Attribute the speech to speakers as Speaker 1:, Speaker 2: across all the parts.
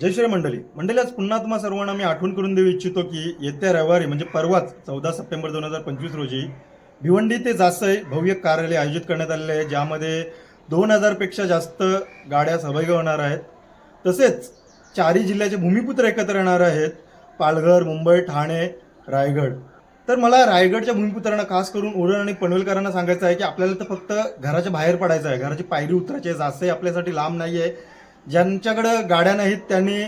Speaker 1: जय श्री मंडळी. मंडळी आज पुन्हा तुम्हा सर्वांना मी आठवण करून देऊ इच्छितो की येत्या रविवारी म्हणजे परवाच चौदा सप्टेंबर दोन हजार पंचवीस रोजी भिवंडी ते जासई भव्य कार्यालय आयोजित करण्यात आलेले आहे ज्यामध्ये दोन हजारपेक्षा जास्त गाड्या सहभागी होणार आहेत. तसेच चारही जिल्ह्याचे भूमिपुत्र एकत्र येणार आहेत पालघर मुंबई ठाणे रायगड. तर मला रायगडच्या भूमिपुत्रांना खास करून उरण आणि पनवेलकरांना सांगायचं आहे की आपल्याला तर फक्त घराच्या बाहेर पडायचं आहे. घराची पायरी उतरायची आहे. जास्तही आपल्यासाठी लांब नाही आहे ज्यांच्याकडं गाड्या नाहीत त्यांनी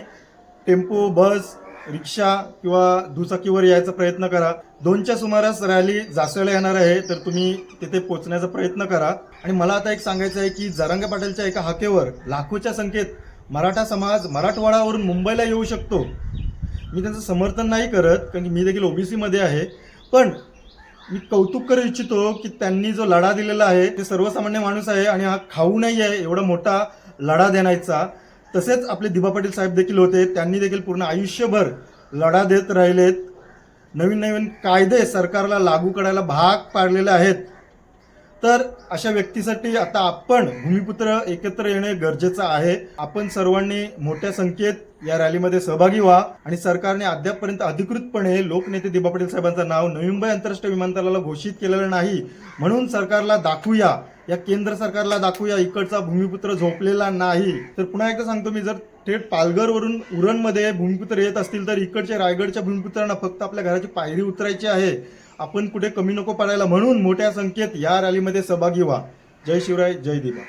Speaker 1: टेम्पो बस रिक्षा किंवा दुचाकीवर यायचा प्रयत्न करा. दोनच्या सुमारास रॅली जासवेला येणार आहे तर तुम्ही तिथे पोहोचण्याचा प्रयत्न करा. आणि मला आता एक सांगायचं आहे की जरांगे पाटीलच्या एका हाकेवर लाखोच्या संख्येत मराठा समाज मराठवाडावरून मुंबईला येऊ शकतो. मी त्यांचं समर्थन नाही करत कारण की मी देखील ओबीसीमध्ये आहे. पण मी कौतुक करू इच्छितो की त्यांनी जो लढा दिलेला आहे ते सर्वसामान्य माणूस आहे आणि हा खाऊ नाही आहे एवढा मोठा लढा देण्याचा. तसेच आपले दिबा पाटील साहेब देखील होते. त्यांनी देखील पूर्ण आयुष्यभर लढा देत राहिलेत. नवीन नवीन कायदे सरकारला लागू करायला भाग पाडलेले आहेत. तर अशा व्यक्तीसाठी आता आपण भूमिपुत्र एकत्र येणे गरजेचं आहे. आपण सर्वांनी मोठ्या संख्येत या रॅलीमध्ये सहभागी व्हा आणि सरकारने अद्यापपर्यंत अधिकृतपणे लोकनेते दिबा पाटील साहेबांचं नाव नवी मुंबई आंतरराष्ट्रीय विमानतळाला घोषित केलेलं नाही. म्हणून सरकारला दाखवूया. या केंद्र सरकारला दाखवूया इकडचा भूमिपुत्र झोपलेला नाही. तर पुन्हा एकदा सांगतो मी जर थेट पालघरवरून उरणमध्ये भूमिपुत्र येत असतील तर इकडच्या रायगडच्या भूमिपुत्रांना फक्त आपल्या घराची पायरी उतरायची आहे. आपण कुठे कमी नको पडायला म्हणून मोठ्या संख्येत या रॅलीमध्ये सहभागी व्हा. जय शिवराय जय दिवा.